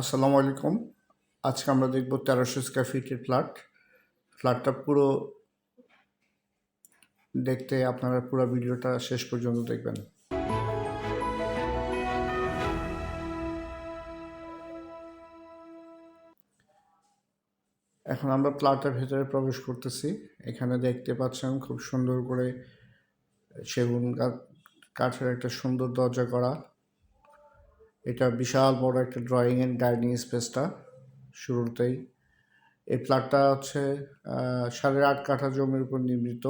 আসসালামু আলাইকুম। আজকে আমরা দেখব তেরোশো স্কোয়ার ফিটের ফ্ল্যাট ফ্ল্যাটটা পুরো দেখতে আপনারা পুরো ভিডিওটা শেষ পর্যন্ত দেখবেন। এখন আমরা ফ্ল্যাটের ভেতরে প্রবেশ করতেছি। এখানে দেখতে পাচ্ছেন খুব সুন্দর করে সেগুন কাঠের একটা সুন্দর দরজা করা। এটা বিশাল বড় একটা ড্রয়িং এন্ড ডাইনিং স্পেসটা শুরুতেই। এই ফ্ল্যাটটা হচ্ছে সাড়ে আট কাঠা জমির উপর নির্মিত।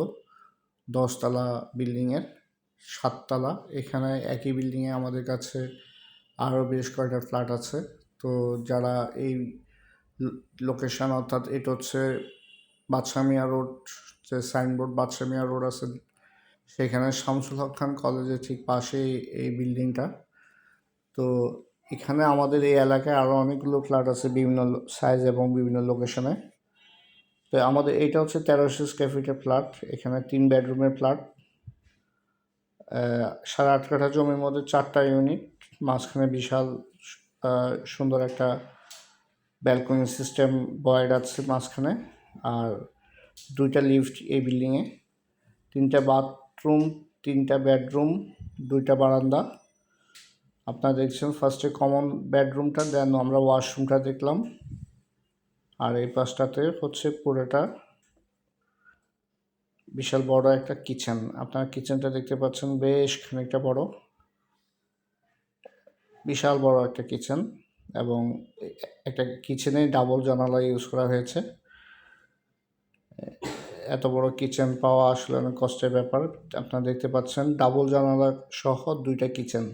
দশতলা বিল্ডিংয়ের সাততলা। এখানে একই বিল্ডিংয়ে আমাদের কাছে আরও বেশ কয়েকটা ফ্ল্যাট আছে। তো যারা এই লোকেশন অর্থাৎ এটা হচ্ছে বাদশামিয়া রোড যে সাইনবোর্ড বাদশামিয়া রোড আছে, সেখানে শামসুল হক খান কলেজের ঠিক পাশেই এই বিল্ডিংটা তো এখানে আমাদের এই এলাকায় আরও অনেকগুলো ফ্ল্যাট আছে বিভিন্ন সাইজ এবং বিভিন্ন লোকেশনে তো আমাদের এইটা হচ্ছে তেরোশো স্কোয়ার ফিটের ফ্ল্যাট এখানে তিন বেডরুমের ফ্ল্যাট সাড়ে আট কাঠা জমির মধ্যে চারটা ইউনিট মাঝখানে বিশাল সুন্দর একটা ব্যালকনি সিস্টেম বয়েড আছে মাঝখানে, আর দুইটা লিফট এই বিল্ডিংয়ে তিনটা বাথরুম তিনটা বেডরুম দুইটা বারান্দা। আপনারা দেখছেন ফার্স্টে কমন বেডরুমটা দেন আমরা ওয়াশরুমটা দেখলাম। আর এই পাশটাতে হচ্ছে পুরোটা বিশাল বড় একটা কিচেন আপনারা কিচেনটা দেখতে পাচ্ছেন বেশ খানিকটা বড়। বিশাল বড় একটা কিচেন এবং একটা কিচেনে ডাবল জানালা ইউজ করা হয়েছে। এত বড় কিচেন পাওয়া আসলে অনেক কষ্টের ব্যাপার। আপনারা দেখতে পাচ্ছেন ডাবল জানালা সহ দুইটা কিচেন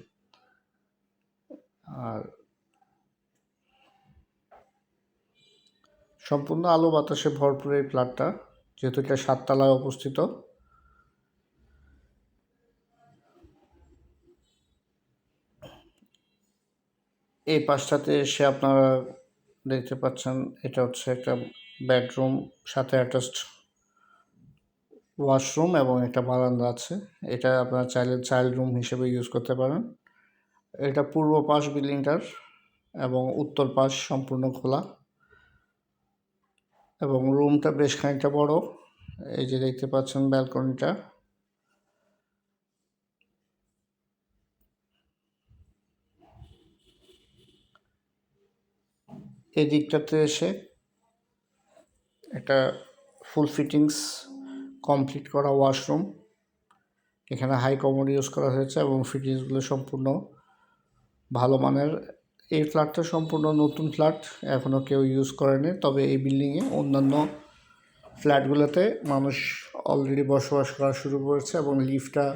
সম্পূর্ণ আলো বাতাসে ভরপুর এই ফ্ল্যাটটা, যেহেতু এটা সাততলায় অবস্থিত। এই পাশটাতে এসে আপনারা দেখতে পাচ্ছেন, এটা হচ্ছে একটা বেডরুম, সাথে অ্যাটাচড ওয়াশরুম এবং একটা বারান্দা আছে। এটা আপনারা চাইলে চাইল্ড রুম হিসেবে ইউজ করতে পারেন। এটা পূর্ব পাশ বিল্ডিংটার এবং উত্তর পাশ সম্পূর্ণ খোলা এবং রুমটা বেশ খানিকটা বড়। এই যে দেখতে পাচ্ছেন ব্যালকনিটা। এই দিকটাতে এসে একটা ফুল ফিটিংস কমপ্লিট করা ওয়াশরুম। এখানে হাই কমোড ইউজ করা হয়েছে এবং ফিটিংসগুলো সম্পূর্ণ ভালো মানের এই ফ্ল্যাটটা সম্পূর্ণ নতুন ফ্ল্যাট এখনও কেউ ইউজ করেনি। তবে এই বিল্ডিংয়ে অন্যান্য ফ্ল্যাটগুলোতে মানুষ অলরেডি বসবাস করা শুরু করেছে এবং লিফটটা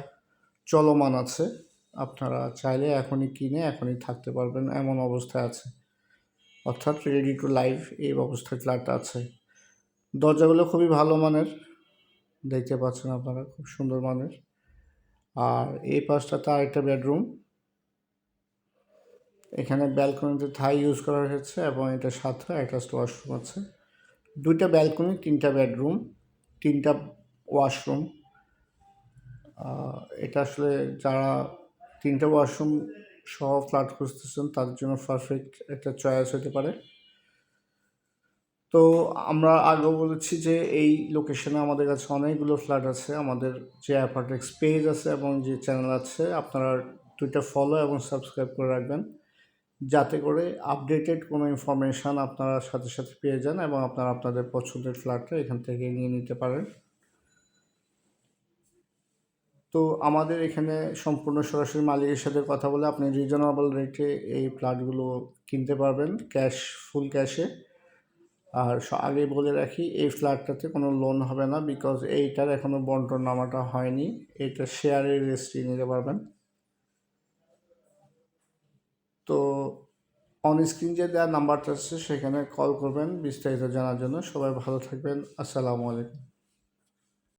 চলমান আছে। আপনারা চাইলে এখনই কিনে, এখনই থাকতে পারবেন, এমন অবস্থায় আছে। অর্থাৎ রেডি টু লাইভ এই অবস্থায় ফ্ল্যাট আছে। দরজাগুলো খুবই ভালো মানের, দেখতে পাচ্ছেন আপনারা, খুব সুন্দর মানের। আর এই পাশটাতে আরেকটা বেডরুম এখানে ব্যালকনিতে থাই ইউজ করা হয়েছে এবং এটা সাথে অ্যাটাচড ওয়াশরুম আছে। দুইটা ব্যালকনি তিনটা বেডরুম তিনটা ওয়াশরুম এটা আসলে যারা তিনটা ওয়াশরুম সহ ফ্ল্যাট খুঁজতেছেন, তাদের জন্য পারফেক্ট একটা চয়েস হতে পারে। তো আমরা আগেও বলেছি যে এই লোকেশনে আমাদের কাছে অনেকগুলো ফ্ল্যাট আছে, আমাদের যে অ্যাপার্টেক্স পেজ আছে এবং যে চ্যানেল আছে, আপনারা দুইটা ফলো এবং সাবস্ক্রাইব করে রাখবেন। যাতে করে আপডেটেড কোনো ইনফরমেশান আপনারা সাথে সাথে পেয়ে যান এবং আপনারা আপনাদের পছন্দের ফ্ল্যাটটা এখান থেকে নিয়ে নিতে পারেন। তো আমাদের এখানে সম্পূর্ণ সরাসরি মালিকের সাথে কথা বলে আপনি রিজনেবল রেটে এই ফ্ল্যাটগুলো কিনতে পারবেন ক্যাশ ফুল ক্যাশে আর আগে বলে রাখি, এই ফ্ল্যাটটাতে কোনো লোন হবে না বিকজ এইটার এখনও বন্টন নামাটা হয়নি এটা শেয়ারে রেজিস্ট্রি নিতে পারবেন। তো অন স্ক্রিন যে দেওয়া নাম্বারটা আছে, সেখানে কল করবেন, বিস্তারিত জানার জন্য। সবাই ভালো থাকবেন। আসসালামু আলাইকুম।